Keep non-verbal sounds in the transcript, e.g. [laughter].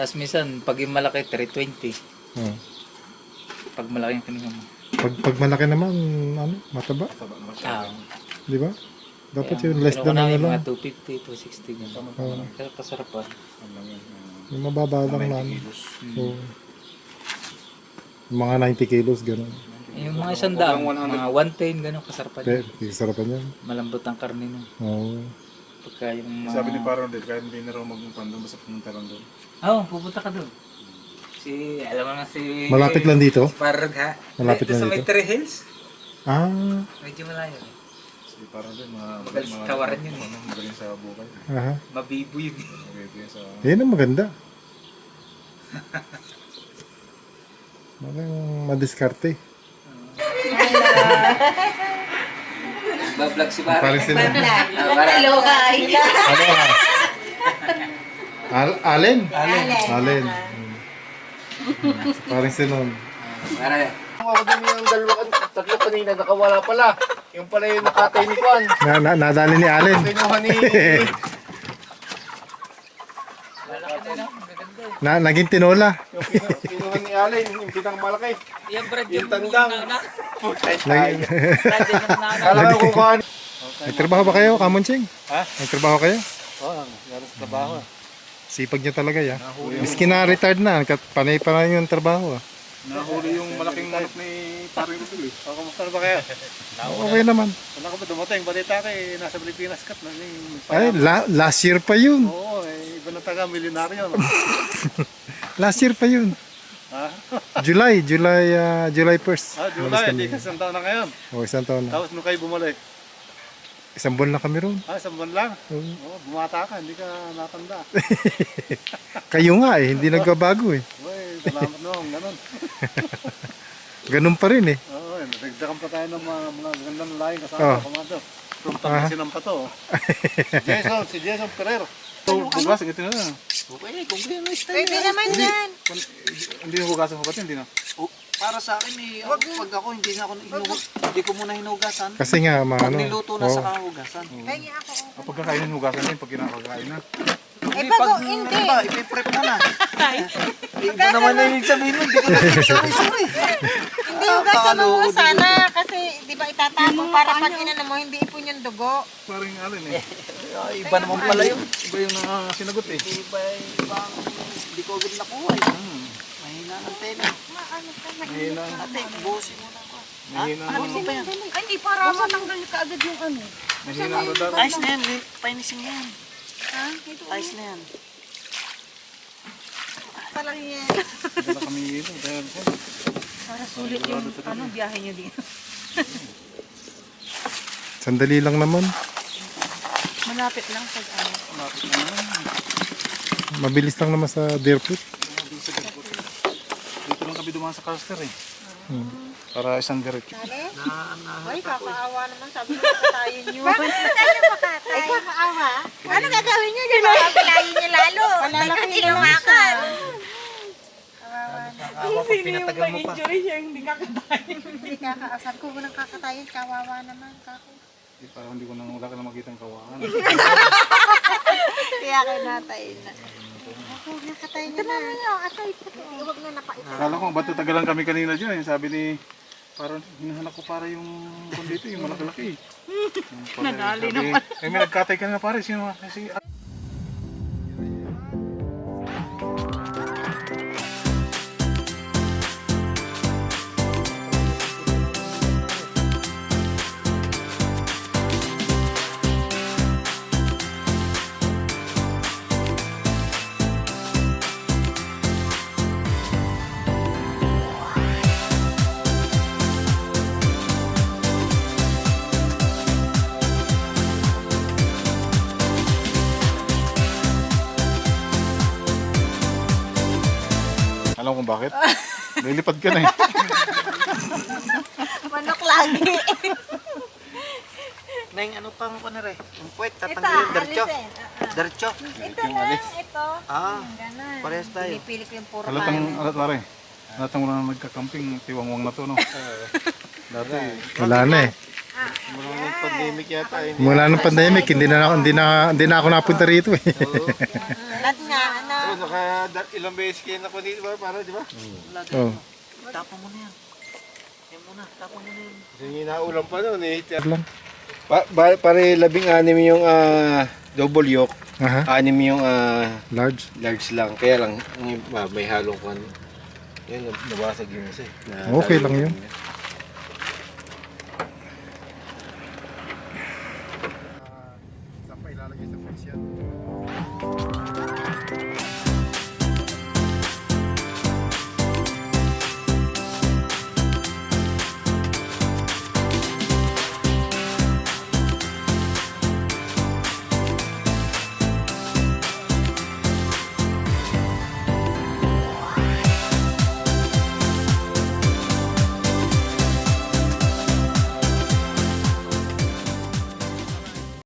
naman. Tapos minsan, pag yung malaki, 320. Oh. Pag malaki yung kaninga mo. Pag, pag malaki naman, ano, mataba. Ah, Di ba? Dapat kaya, yung less pero than ano lang. Mga 250, 260 ganun. Oo. Pero kasarap pa. Yung mababa lang ano. So, mga 90 kilos, gano'n. Yung mga isang daan, mga 110, ganun, kasarap pa. Pero, sarapan yan. Malambot ang karne nun. Oo. Pagka yung mga... Sabi ni Parang din, kahit hindi na raw magmukhan doon, basta pumunta lang doon. Oo, oh, pupunta ka doon. Si, alam mo na si... Malapit lang dito? Parang ha? Malapit Dito lang sa may dito? Three Hills. Ah, Medyo malayo. eh. Si Parang din, mga... Magaling sa kawaran yun eh. Ano, magaling sa bukay. aha. Mabibo yun. eh. Okay, sa... Yan ang maganda. [laughs] Parang madiskarte. [laughs] Bablog si Parang. Parang sila. Ano ka? Al Allen? Allen. Allen. Parang sinon. Parang. Ako din yung dalawa, tatlo kanina nakawala pala. Yung pala yung nakatay ni Juan. Na, na, nadali ni Allen. Kinuha ni... [laughs] Na, naging tinola. Kinuha Allen, yung pinang malaki. Yung Brad, Yung tandang. Naging, Kala ko kung kuhan. nagtrabaho ba kayo, Kamunching? Ha? Nagtrabaho kayo? Oo, meron sa trabaho. Sipag niya talaga ya. Miski na retired na, panay pa rin yung trabaho. ah. Nahuli yung malaking manok ni Parang Rudil eh. O, kamusta na ba kayo? Okay naman. Wala ka ba dumating? Balita ka eh, nasa Pilipinas kat na. Ay, la- last year pa yun. Oo, eh, iba na taga, milyonaryo. No? [laughs] Last year pa yun. July, July, ah, July 1st. Ah, July, hindi ka isang taon na ngayon. O, isang taon na. Tapos nung kayo bumalik, Isang buwan na kami roon. ah, isang buwan lang. Oo. Oo, bumata ka, hindi ka natanda. [laughs] Kayo nga eh, hindi nagbabago eh. Uy, salamat noong, ganun. [laughs] Ganun pa rin eh. Oo, eh, nagdagdagan pa tayo ng mga, mga gandang lahi kasama Oh. oh. komando. From Ah. Pangasinan pa to. oh. [laughs] Jason, si Jason Ferrer. Ito, hugas, ito na. Okay, kung kaya may style. Pwede naman yan. Hindi hugasan ko pati, hindi na. Para sa akin eh, pag ako hindi na ako hinugas, hindi ko muna hinugasan. Kasi nga, Pag maano. niluto na oo. sa kahugasan. Kaya ako. Kapag kakainin, hugasan din pag kinakakain na. Eh, pag hindi. Ano ba, ipiprep na na. Iba naman na yung sabihin mo, hindi ko na sorry, sorry. Hindi hugasan mo sana. Kasi, di ba itatapon para pag inano mo, hindi ipon yung dugo. Parang alin eh. Ay, Iba naman pala yun. Iba yung uh, sinagot eh. Iba, ibang, hindi ko agad nakuha eh. Mahina ng tela. Mahina, Ate, buhusin mo na ako. mahina, Ano ba yan? Ay, hindi para matanggal ka agad yung ano. mahina ang radar. Ayos na yan, painisin mo yan. Ha? Ito Ayos na yan. pa lang yan. Wala kami dito. Dahil po. Para sulit yung ano, biyahe nyo dito. [laughs] Sandali lang naman. Malapit lang pag ano. Mabilis lang naman sa Deerfoot. Dito lang kami dumaan sa Carster eh. Hmm. Para isang diretso. Ay, kakaawa naman. Sabi ko katayin nyo. Bakit ano makatay? Ay, kakaawa? Ano gagawin nyo? Di ba? Pilayin nyo lalo. Malalaki hindi lumakan. Ako, pag pinatagal mo pa. Hindi kakaasar ko. Walang kakatayin. Kawawa naman. Kako. Eh, Parang hindi ko nang wala ka na makitang kawaan. Kaya kinatayin na. Ako, nakatayin nyo na. Ito naman yung atay. Huwag na napait. Akala ko ba't tatagalan kami kanina dyan eh. Sabi ni parang hinahanap ko para yung kung dito yung malaki-laki. [laughs] Nagali naman. Eh may nagkatay ka na pare. Sino? Si, bakit? Lilipad ka na eh. [laughs] Manok lagi. Nang ano pang ko na rin? Yung puwet, tatanggalin, diretso. alisin. Ah, ah. Diretso. Ito lang, ito. Ah, Ganun. parehas tayo. Pinipili ko yung puro Halatang, halat pare. Halatang wala na nagkakamping, tiwangwang na to no. [laughs] Dati, Wala na eh. Mula ng pandemic yata. eh. Mula nung pandemic, hindi na, ako- hindi na, hindi na ako napunta rito eh. [laughs] Lahat nga, ano. Oh, naka da- ilang beses kayo na dito ba? Para, di ba? oh. Tapon mo na yan. Yan muna, tapon mo na yan. Yung inaulam pa noon eh. lang. Pa, ba, pare labing anim yung ah, double yoke. Aha, Anim yung ah, large. large lang. Kaya lang, ah, may halong kan. Yan, nab- nabasag isa eh. Na- Okay lang yun.